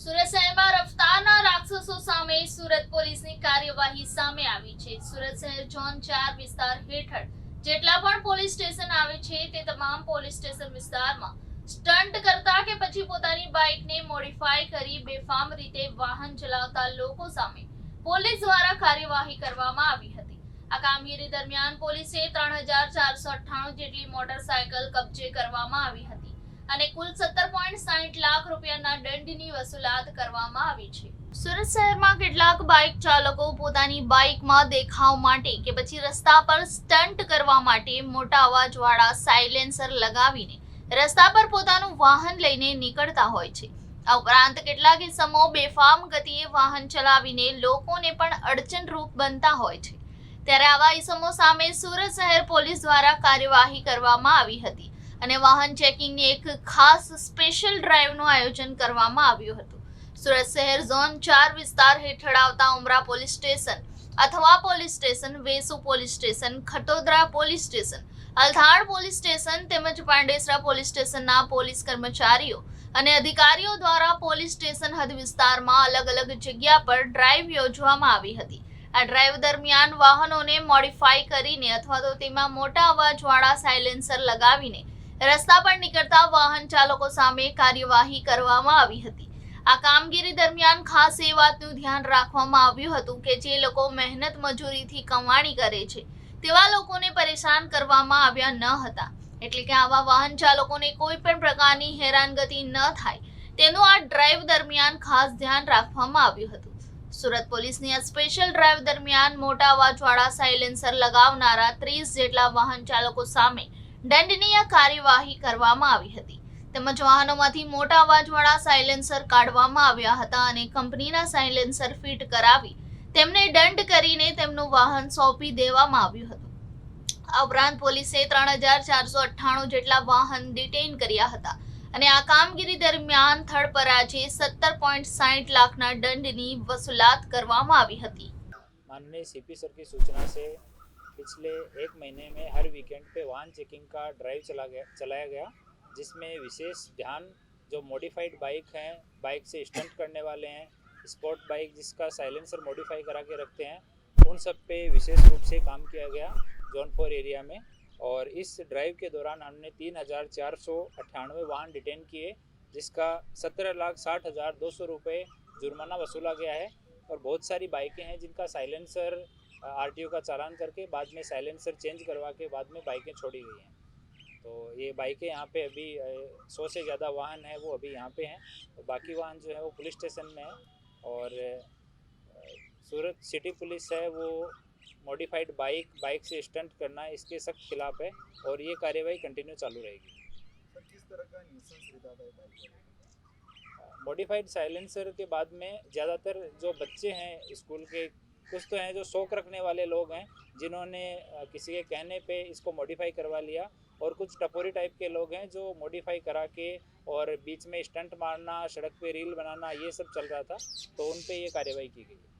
સુરત શહેરમાં રફતારના રાક્ષસો સામે સુરત પોલીસની કાર્યવાહી સામે આવી છે. સુરત શહેર ઝોન ચાર વિસ્તાર હેઠળ જેટલા પણ પોલીસ સ્ટેશન આવે છે તે તમામ પોલીસ સ્ટેશન વિસ્તારમાં સ્ટન્ટ કરતા કે પછી પોતાની બાઇકને મોડિફાઈ કરી બેફામ રીતે વાહન ચલાવતા લોકો સામે પોલીસ દ્વારા કાર્યવાહી કરવામાં આવી હતી. આ કામગીરી દરમિયાન પોલીસે ત્રણ જેટલી મોટરસાયકલ કબજે કરવામાં આવી હતી. અને કુલ સત્તર પોઈન્ટ સાહીઠ લાખ રૂપિયાના દંડની વસૂલાત કરવામાં આવી છે. સુરત શહેરમાં કેટલાક બાઇક ચાલકો પોતાની બાઇકમાં દેખાવ માટે કે પછી રસ્તા પર સ્ટન્ટ કરવા માટે મોટા અવાજવાળા સાયલેન્સર લગાવીને રસ્તા પર પોતાનું વાહન લઈને નીકળતા હોય છે. આ ઉપરાંત કેટલાક ઇસમો બેફામ ગતિએ વાહન ચલાવીને લોકોને પણ અડચણરૂપ બનતા હોય છે. ત્યારે આવા ઇસમો સામે સુરત શહેર પોલીસ દ્વારા કાર્યવાહી કરવામાં આવી હતી. અને વાહન ચેકિંગની એક ખાસ સ્પેશિયલ ડ્રાઈવનું આયોજન કરવામાં આવ્યું હતું. સુરત શહેર ઝોન ચાર વિસ્તાર હેઠળ આવતા ઉમરા પોલીસ સ્ટેશન અથવા police station Vesu police station, Khatodara police station, Althan police station તેમજ પાંડેસરા પોલીસ સ્ટેશનના પોલીસ કર્મચારીઓ અને અધિકારીઓ દ્વારા પોલીસ સ્ટેશન હદ વિસ્તારમાં અલગ અલગ જગ્યા પર ડ્રાઈવ યોજવામાં આવી હતી. આ ડ્રાઈવ દરમિયાન વાહનોને મોડિફાઈ કરીને અથવા તો તેમાં મોટા અવાજવાળા સાયલેન્સર લગાવીને રસ્તા પર નીકળતા વાહન ચાલકો સામે કાર્યવાહી કરવામાં આવી હતી. આ કામગીરી દરમિયાન ખાસ એ વાતનું ધ્યાન રાખવામાં આવ્યું હતું કે જે લોકો મહેનત મજૂરીથી કમાણી કરે છે, તેવા લોકોને પરેશાન કરવામાં આવ્યા ન હતા. એટલે કે આવા વાહન ચાલકોને કોઈ પણ પ્રકારની હેરાનગતિ ન થાય. તેનું આ ડ્રાઈવ દરમિયાન ખાસ ધ્યાન રાખવામાં આવ્યું હતું. સુરત પોલીસની આ સ્પેશિયલ ડ્રાઈવ દરમિયાન મોટા અવાજવાળા સાયલેન્સર લગાવનારા ત્રીસ જેટલા વાહન ચાલકો સામે દંડનીય કાર્યવાહી કરવામાં આવી હતી. તેમજ વાહનોમાંથી મોટા અવાજવાળા સાયલેન્સર કાઢવામાં આવ્યા હતા અને કંપનીના સાયલેન્સર ફિટ કરાવી તેમને દંડ કરીને તેમનું વાહન સોંપી દેવામાં આવ્યું હતું. આ ઉપરાંત પોલીસે ત્રણ હજાર ચારસો અઠ્ઠાણું જેટલા વાહન ડિટેઇન કર્યા હતા અને આ કામગીરી દરમિયાન થડ પરાજે સત્તર પોઈન્ટ સાઠ લાખના દંડની વસૂલાત કરવામાં આવી હતી. માનનીય સીપી સર સૂચના સે पिछले एक महीने में हर वीकेंड पे वाहन चेकिंग का ड्राइव चला गया, चलाया गया, जिसमें विशेष ध्यान, जो मॉडिफाइड बाइक हैं बाइक से स्टंट करने वाले हैं स्पोर्ट बाइक जिसका साइलेंसर मॉडिफाई करा के रखते हैं, उन सब पे विशेष रूप से काम किया गया जौन फोर एरिया में। और इस ड्राइव के दौरान हमने तीन हज़ार चार सौ अट्ठानवे वाहन डिटेन किए, जिसका सत्रह लाख साठ हज़ार दो सौ रुपये जुर्माना वसूला गया है। और बहुत सारी बाइकें हैं जिनका साइलेंसर आरटीओ का चालान करके बाद में साइलेंसर चेंज करवा के बाद में बाइकें छोड़ी गई हैं। तो ये बाइकें यहाँ पे अभी सौ से ज़्यादा वाहन है वो अभी यहाँ पे हैं। और बाकी वाहन जो है वो पुलिस स्टेशन में है और सूरत सिटी पुलिस है वो मॉडिफाइड बाइक बाइक से स्टंट करना इसके सख्त खिलाफ है और ये कार्यवाही कंटिन्यू चालू रहेगी। मॉडिफाइड साइलेंसर के बाद में ज़्यादातर जो बच्चे हैं स्कूल के कुछ तो हैं जो शौक रखने वाले लोग हैं, जिन्होंने किसी के कहने पे इसको मॉडिफाई करवा लिया और कुछ टपोरी टाइप के लोग हैं जो मॉडिफाई करा के और बीच में स्टंट मारना, सड़क पे रील बनाना, ये सब चल रहा था तो उन पे ये कार्रवाई की गई।